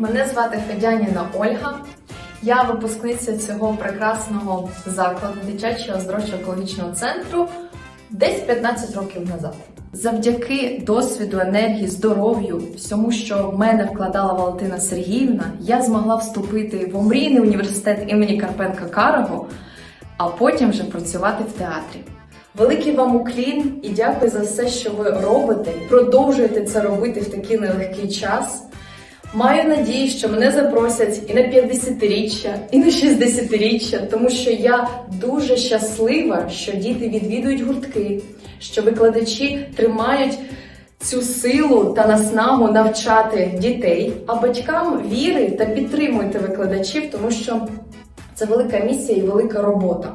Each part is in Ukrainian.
Мене звати Федяніна Ольга. Я випускниця цього прекрасного закладу дитячого оздоровчо-екологічного центру десь 15 років назад. Завдяки досвіду, енергії, здоров'ю, всьому, що в мене вкладала Валентина Сергіївна, я змогла вступити в омрійний університет імені Карпенка Карого, а потім вже працювати в театрі. Великий вам уклін і дякую за все, що ви робите. Продовжуєте це робити в такий нелегкий час. Маю надію, що мене запросять і на 50-річчя, і на 60-річчя, тому що я дуже щаслива, що діти відвідують гуртки, що викладачі тримають цю силу та наснагу навчати дітей, а батькам віри та підтримуйте викладачів, тому що це велика місія і велика робота.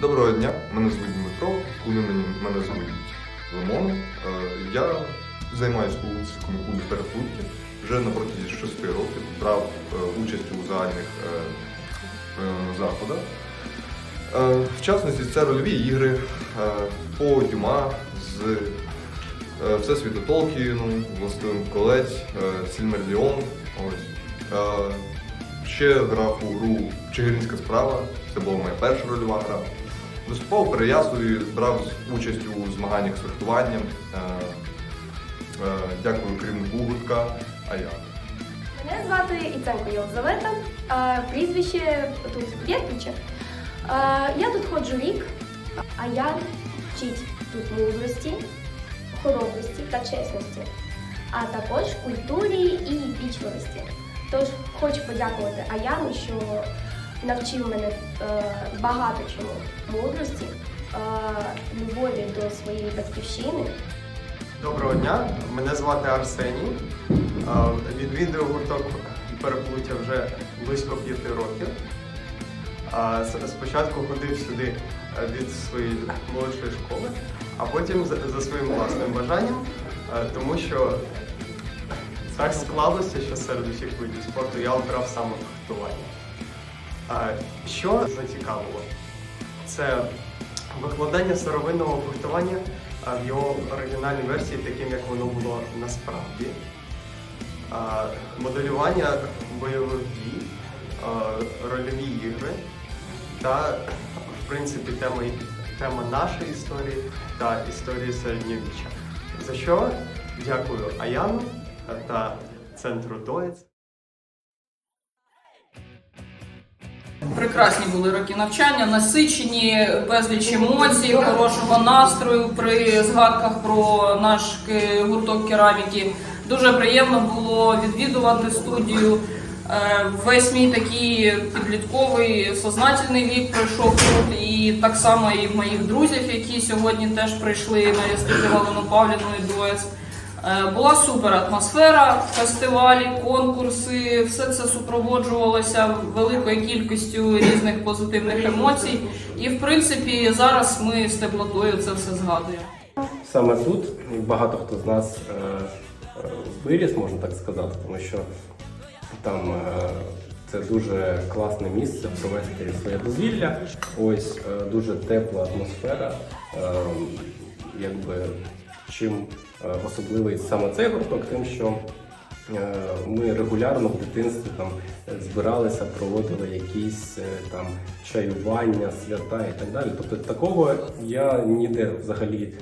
Доброго дня, мене звуть Дмитро, куди мені мене звуть Лимон. Е, Я займаюся у клубі терапевтів вже на протязі 6 років, брав е, участь у загальних е, заходах. В частності це рольові ігри по Дюма з Всесвіту Толкіну, Властелин колець, Сільмерліон. Ще грав у гру Чигиринська справа, це була моя перша рольова гра. Виступав у Переяславі, брав участь у змаганнях з фехтуванням. Е, е, Дякую керівнику гуртка, а я. Мене звати Іценко Єлизавета, а прізвище тут Єрпіче. Я тут ходжу рік, а я вчить тут мудрості, хоробрості та чесності, а також культурі і вічливості. Тож хочу подякувати Аяну, що навчив мене е, багато чому мудрості, е, любові до своєї батьківщини. Доброго дня, мене звати Арсеній. А, Відвідую гурток переплуття вже близько п'яти років. Спочатку ходив сюди е, від своєї молодшої школи, а потім за своїм власним бажанням, е, тому що так склалося, що серед усіх видів спорту я обрав саме фехтування. Що зацікавило? Це викладання сировинного фехтування в його оригінальній версії, таким як воно було насправді. Моделювання бойових дій, рольові ігри та, в принципі, тема, тема нашої історії та історії середньовіччя. За що дякую Аяну та центру ДОЕЦ. Прекрасні були роки навчання, насичені, безліч емоцій, хорошого настрою при згадках про наш гурток кераміки. Дуже приємно було відвідувати студію. Е, Весь мій такий підлітковий сознательний вік пройшов тут, і так само і в моїх друзів, які сьогодні теж прийшли на Галину Павлівну і дует. Е, Була супер атмосфера, фестивалі, конкурси, все це супроводжувалося великою кількістю різних позитивних емоцій. І в принципі зараз ми з теплотою це все згадуємо. Саме тут багато хто з нас е, е, виріс, можна так сказати, тому що там це дуже класне місце провести своє дозвілля. Ось дуже тепла атмосфера. Е, якби чим е, особливий саме цей гурток, тим, що е, ми регулярно в дитинстві там збиралися, проводили якісь е, там чаювання, свята і так далі. Тобто такого я ніде взагалі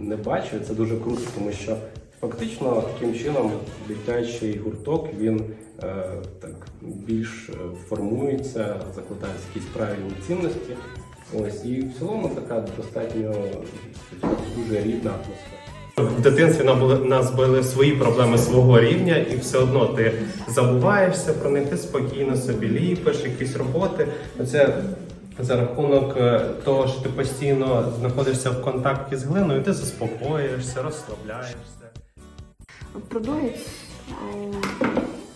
не бачу. Це дуже круто, тому що фактично таким чином дитячий гурток він так більш формується, закладається якісь правильні цінності. Ось і в цілому така достатньо дуже рідна атмосфера. В дитинстві нас були свої проблеми свого рівня, і все одно ти забуваєшся про них, ти спокійно собі ліпиш, якісь роботи. Це за рахунок е, того, що ти постійно знаходишся в контакті з глиною, ти заспокоїшся, розслабляєшся. Продуєць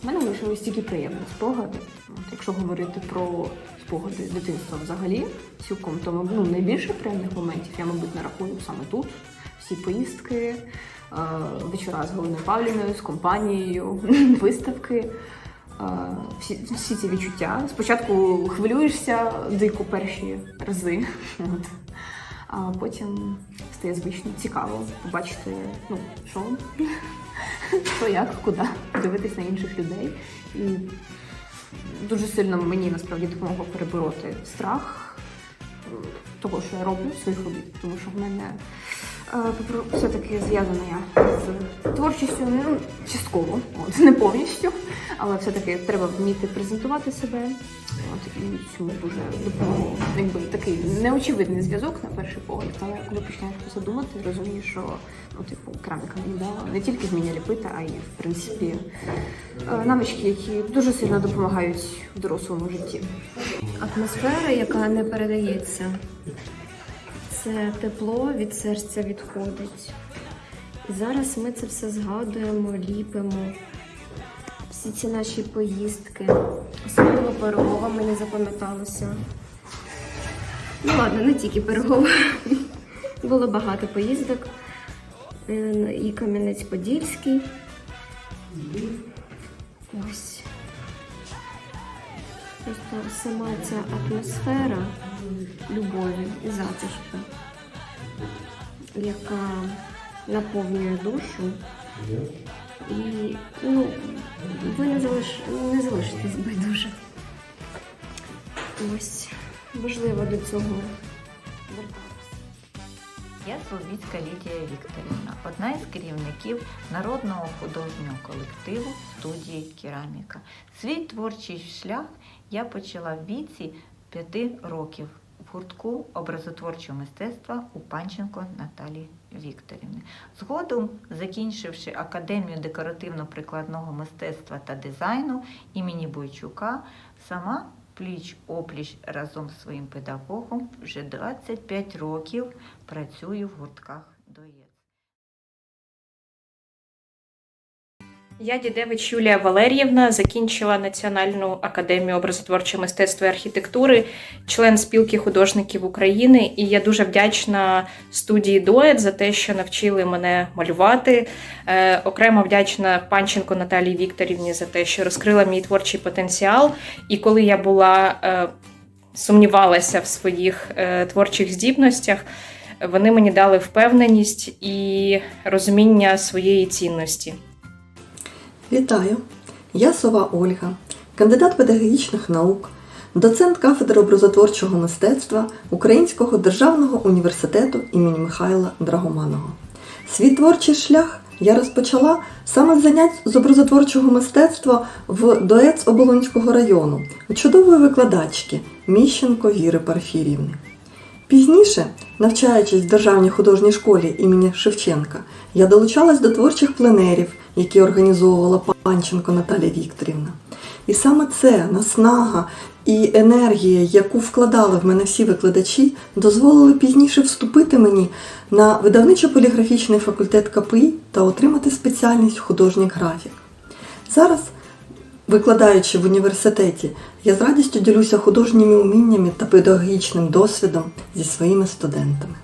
У мене лишились тільки приємні спогади. От, якщо говорити про спогади дитинства взагалі, цілком, то ну, найбільше приємних моментів я, мабуть, нарахую саме тут. Всі поїздки, е, вечора з Галиною Павліною, з компанією, виставки. Е, Всі, всі ці відчуття. Спочатку хвилюєшся дико перші рази, от. А потім стає звично цікаво побачити, ну, що? Що як, куди, дивитись на інших людей. І дуже сильно мені насправді допомогло перебороти страх того, що я роблю своїх робіт, тому що в мене е, все-таки зв'язана я з творчістю, ну, частково, от, не повністю, але все-таки треба вміти презентувати себе. От, і цьому дуже допомогло. Якби такий неочевидний зв'язок на перший погляд, але коли починаєш про це думати, розумієш, що ну, типу, кераміка мені дала не тільки вміння ліпити, а й в принципі е, навички, які дуже сильно допомагають в дорослому житті. Атмосфера, яка не передається. Це тепло від серця відходить. І зараз ми це все згадуємо, ліпимо. Всі ці наші поїздки. Особливо Пирогова мені запам'яталося. Ну ладно, не тільки Пирогова. Було багато поїздок. Е, І Кам'янець-Подільський. Сама ця атмосфера любові і затишку, яка наповнює душу. І ну, ви не, залиш... не залишитесь байдуже. Ось важливо до цього звертатися. Я Соловіцька Лідія Вікторівна, одна із керівників народного художнього колективу студії Кераміка. Свій творчий шлях я почала в віці п'яти років в гуртку образотворчого мистецтва у Панченко Наталії Вікторівни. Згодом, закінчивши Академію декоративно-прикладного мистецтва та дизайну імені Бойчука, сама пліч опліч разом з своїм педагогом вже 25 років працюю в гуртках Я Дідевич Юлія Валер'ївна закінчила Національну академію образотворчого мистецтва і архітектури, член спілки художників України. І я дуже вдячна студії Дует за те, що навчили мене малювати. Е, окремо вдячна Панченко Наталії Вікторівні за те, що розкрила мій творчий потенціал. І коли я була е, сумнівалася в своїх е, творчих здібностях, вони мені дали впевненість і розуміння своєї цінності. Вітаю! Я Сова Ольга, кандидат педагогічних наук, доцент кафедри образотворчого мистецтва Українського державного університету імені Михайла Драгоманова. Свій творчий шлях я розпочала саме з занять з образотворчого мистецтва в ДОЕЦ Оболонського району у чудової викладачки Міщенко Віри Парфірівни. Пізніше, навчаючись в Державній художній школі імені Шевченка, я долучалась до творчих пленерів, які організовувала Панченко Наталія Вікторівна. І саме це наснага і енергія, яку вкладали в мене всі викладачі, дозволили пізніше вступити мені на видавничо-поліграфічний факультет КПІ та отримати спеціальність художнік графік. Зараз Викладаючи в університеті, я з радістю ділюся художніми уміннями та педагогічним досвідом зі своїми студентами.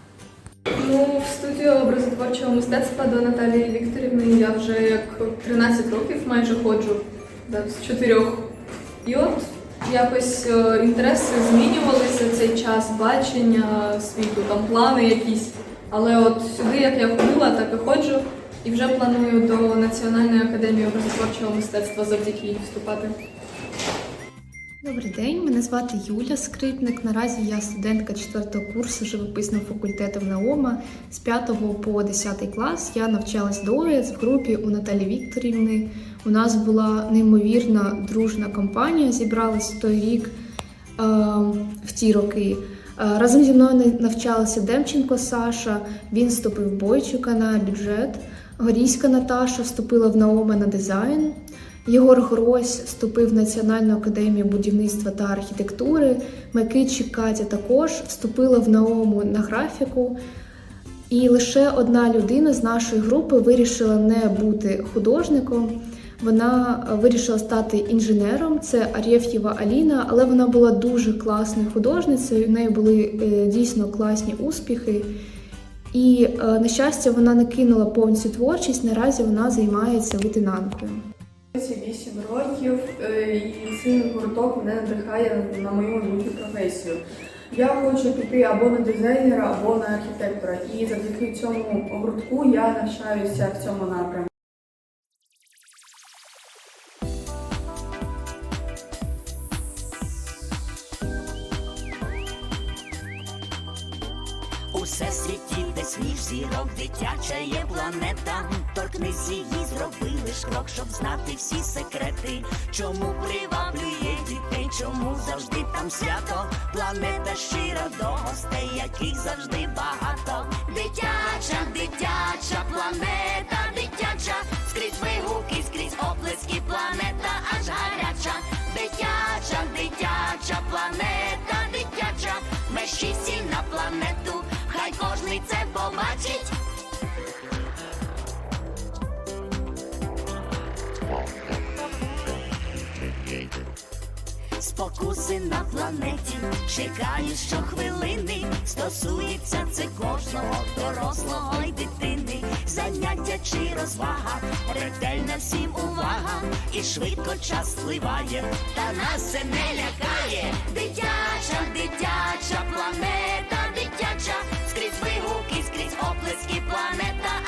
Ну, в студію образотворчого мистецтва до Наталії Вікторівни я вже як 13 років майже ходжу да, з чотирьох. І от якось е, інтереси змінювалися цей час, бачення світу, там плани якісь. Але от сюди, як я ходила, так і ходжу. І вже планую до Національної академії образотворчого мистецтва завдяки їй вступати. Добрий день, мене звати Юля Скрипник. Наразі я студентка 4 курсу живописного факультету в НАОМА. З 5 по 10 клас я навчалась до ОЕЦ в групі у Наталі Вікторівни. У нас була неймовірна дружна компанія, зібралась в той рік е, в ті роки. Е, Разом зі мною навчалася Демченко Саша, він вступив Бойчука на бюджет. Горійська Наташа вступила в Наома на дизайн. Єгор Грось вступив в Національну академію будівництва та архітектури. Микитчик Катя також вступила в Наому на графіку. І лише одна людина з нашої групи вирішила не бути художником. Вона е, вирішила стати інженером. Це Арєф'єва Аліна, але вона була дуже класною художницею. У неї були е, дійсно класні успіхи. І, е, на щастя, вона не кинула повністю творчість. Наразі вона займається лейтенанткою. 8 років е, і цей гурток мене надихає на мою майбутню професію. Я хочу піти або на дизайнера, або на архітектора. І завдяки цьому гуртку я навчаюся в цьому напрямку. У всесвіті десь між зірок дитяча є планета. Торкнись її, зроби лиш крок, щоб знати всі секрети. Чому приваблює дітей, чому завжди там свято? Планета щира до гостей, яких завжди багато. Дитяча, дитяча планета, дитяча, скрізь вигуки, скрізь оплески, планета Спокуси на планеті. Чекають щохвилини, стосується це кожного дорослого й дитини, заняття чи розвага, ретельна всім увага, і швидко час спливає, та нас це не лякає. Дитя Одеський планета.